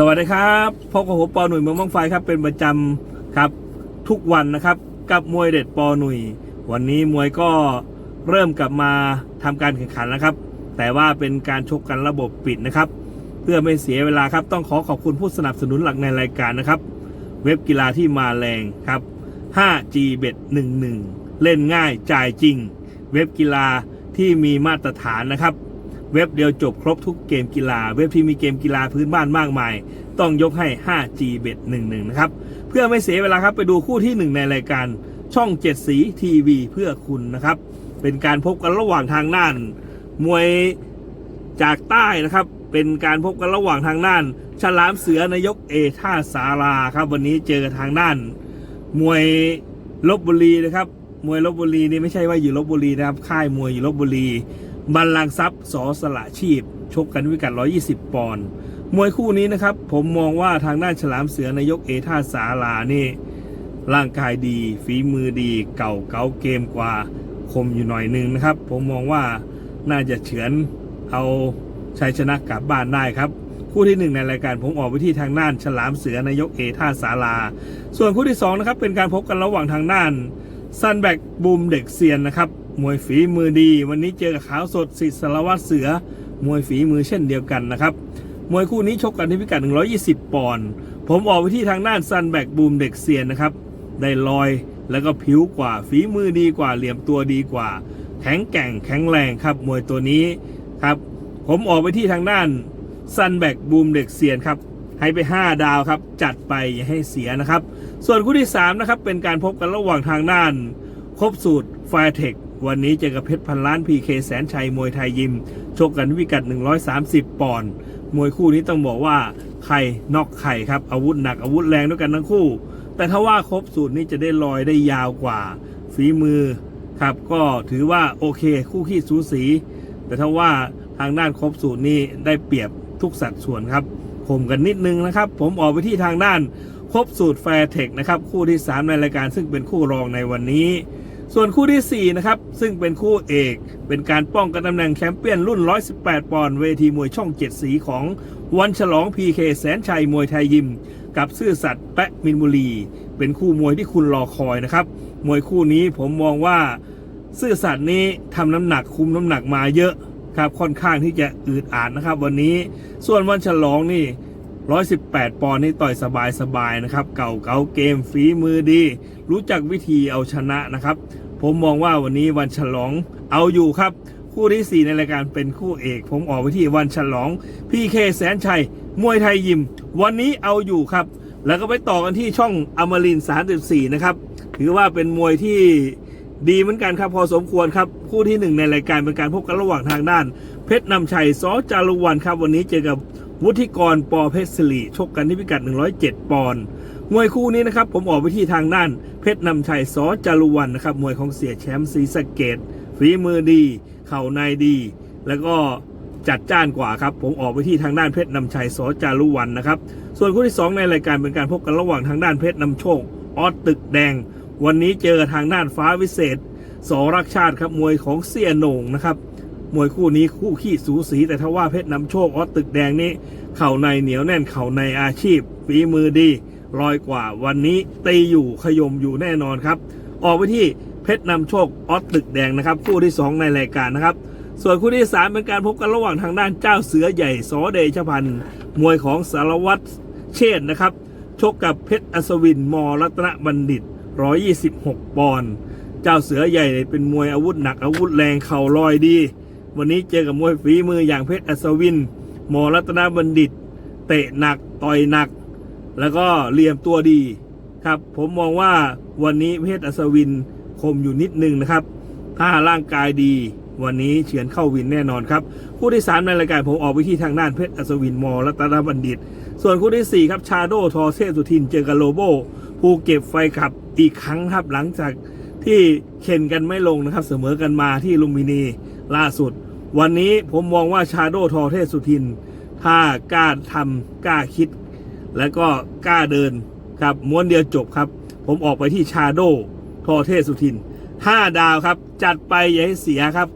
สวัสดีครับพบกับผมปอหนุ่ยเมืองมังไฟครับเป็นประจำครับทุกวันนะครับ กับมวยเด็ดปอหนุ่ย วันนี้มวยก็เริ่มกลับมาทำการแข่งขันนะครับ แต่ว่าเป็นการชกกันระบบปิดนะครับ เพื่อไม่เสียเวลาครับต้องขอขอบคุณผู้สนับสนุนหลักในรายการนะครับ เว็บกีฬาที่มาแรงครับ 5G Bet 11 เล่นง่ายจ่ายจริง เว็บกีฬาที่มีมาตรฐานนะครับ เว็บเดียวจบครบทุกเกมกีฬา เว็บที่มีเกมกีฬาพื้นบ้านมากมาย ต้องยกให้ 5G Bet 11 นะครับ เพื่อไม่เสียเวลาครับไปดูคู่ที่ 1 ในรายการช่อง 7 สีทีวีเพื่อคุณนะครับ เป็นการพบกันระหว่างทางน่าน มวยจากใต้นะครับ เป็นการพบกันระหว่างทางน่าน ฉลามเสือนายกเอท่าสาราครับ วันนี้เจอทางน่าน มวยลบบุรีนะครับ มวยลบบุรีนี่ไม่ใช่ว่าอยู่ลบบุรีนะครับ ค่ายมวยอยู่ลบบุรี บัลลังก์ทรัพย์สอสละชีพ ชกกันวิกัด 120 ปอนด์มวยคู่นี้นะครับ ผมมองว่าทางด้านฉลามเสือนายกเอท่าสาลานี่ ร่างกายดี ฝีมือดี เก่าเก๋าเกมกว่า คมอยู่หน่อยหนึงนะครับ ผมมองว่าน่าจะเฉือนเอาชัยชนะกลับบ้านได้ครับ คู่ที่หนึ่งในรายการผมออกไปที่ทางด้าน ฉลามเสือนายกเอท่าสาลา ส่วนคู่ที่สองนะครับเป็นการพบกันระหว่างทางด้านซันแบกบูมเด็กเซียนนะครับ มวยฝีมือดี วันนี้เจอกับขาวสดสิทธิสารวัตรเสือ มวยฝีมือเช่นเดียวกันนะครับ มวยคู่นี้ชกกันที่พิกัด 120 ปอนด์ ผมออกไปที่ทางด้านซันแบกบูมเด็กเซียนนะครับ ได้ลอยแล้วก็ผิวกว่า ฝีมือดีกว่า เหลี่ยมตัวดีกว่า แข็งแกร่งแข็งแรงครับ มวยตัวนี้ครับ ผมออกไปที่ทางด้านซันแบกบูมเด็กเซียนครับให้ไป 5 ดาวครับ จัดไปอย่าให้เสียนะครับ ส่วนคู่ที่ 3 นะครับ เป็นการพบกันระหว่างทางด้าน ครบสูตรไฟเทค วันนี้เจอกับเพชรพันล้านพีเคแสนชัยมวยไทยยิม ชกกันวิกัด 130 ปอนด์มวยคู่นี้ต้องบอกว่าใครนอกใครครับ อาวุธหนักอาวุธแรงด้วยกันทั้งคู่ แต่ถ้าว่าครบสูตรนี้จะได้ลอยได้ยาวกว่า ฝีมือครับ ก็ถือว่าโอเคคู่ขี้สูสี แต่ถ้าว่าทางด้านครบสูตรนี้ได้เปรียบทุกสัดส่วนครับข่มกันนิดนึงนะครับ ผมออกไปที่ทางด้านครบสูตรแฟร์เทคนะครับ คู่ที่ 3 ในรายการซึ่งเป็นคู่รองในวันนี้ ส่วนคู่ที่ 4 นะครับ ซึ่งเป็นคู่เอก เป็นการป้องกันตำแหน่งแชมเปี้ยนรุ่น 118 ปอนด์เวทีมวยช่อง 7 สีของวันฉลอง PK แสนชัยมวยไทยยิม กับซื่อสัตย์แปะมินบุรี เป็นคู่มวยที่คุณรอคอยนะครับ มวยคู่นี้ผมมองว่าซื่อสัตย์นี้ทำน้ำหนักคุมน้ำหนักมาเยอะครับค่อนข้างที่จะอืดอาดนะครับ วันนี้ส่วนวันฉลองนี่ 118 ปอนด์นี่ต่อยสบายๆนะครับ เก่าเก่าเกมฝีมือดี รู้จักวิธีเอาชนะนะครับ ผมมองว่าวันนี้วันฉลองเอาอยู่ครับ คู่ที่ 4 ในรายการเป็นคู่เอก ผมออกไปที่วันฉลอง พี่เคแสนชัย มวยไทยยิม วันนี้เอาอยู่ครับ แล้วก็ไปต่อกันที่ช่องอมรินทร์34 นะครับ ถือว่าเป็นมวยที่ดีเหมือนกันครับพอสมควรครับ คู่ที่หนึ่งในรายการเป็นการพบกันระหว่างทางด้าน เพชรนำชัยซอจารุวันครับ วันนี้เจอกับวุฒิกรปอเพชรสิริชกกันที่พิกัด 107 ปอนด์มวยคู่นี้นะครับ ผมออกไปที่ทางด้าน เพชรนำชัยซอจารุวันนะครับมวยของเสียแชมป์ศรีสะเกดฝีมือดี เข่าในดี แล้วก็จัดจ้านกว่าครับ ผมออกไปที่ทางด้านเพชรนำชัยสอจารุวันนะครับ ส่วนคู่ที่ 2 ในรายการเป็นการพบกันระหว่างทางด้านเพชรนำโชคออสตึกแดง วันนี้เจอทางด้านฟ้าวิเศษสอรักชาติครับมวยของเสียโหน่งนะครับ มวยคู่นี้คู่ขี้สูสีแต่ถ้าว่าเพชรนำโชคออสตึกแดงนี่เข่าในเหนียวแน่นเข่าในอาชีพฝีมือดีลอยกว่าวันนี้ตีอยู่ขยมอยู่แน่นอนครับ ออกไปที่เพชรนำโชคออสตึกแดงนะครับ คู่ที่ 2 ในรายการนะครับ ส่วนคู่ที่ 3 เป็นการพบกันระหว่างทางด้านเจ้าเสือใหญ่สอเดชพันธ์มวยของสารวัตรเชษนะครับ ชกกับเพชรอัศวินมรัตนบัณฑิต 126 ปอนด์เจ้าเสือใหญ่เป็นมวยอาวุธหนักอาวุธแรงเข่าลอยดี วันนี้เจอกับมวยฝีมืออย่างเพชรอัศวินมรัตนบัณฑิต เตะหนักต่อยหนัก แล้วก็เหลี่ยมตัวดีครับ ผมมองว่าวันนี้เพชรอัศวินคมอยู่นิดนึงนะครับ ถ้าร่างกายดีวันนี้เฉือนเข้าวินแน่นอนครับ คู่ที่ 3 ในรายการผมออกไปที่ทางด้านเพชรอัศวินมรัตนบัณฑิต ส่วนคู่ที่ 4 ครับชาโดทอเทพสุทินเจอกับโลโบภูเก็บไฟขับอีกครั้งครับหลังจากที่เข็นกันไม่ลงนะครับ เสมอกันมาที่ลุมพินีล่าสุด วันนี้ผมมองว่าชาโดทอเทพสุทิน ถ้ากล้าทำกล้าคิด และก็กล้าเดินครับม้วนเดียวจบครับ ผมออกไปที่ชาโดทอเทพสุทิน5ดาวครับ จัดไปอย่าให้เสียครับ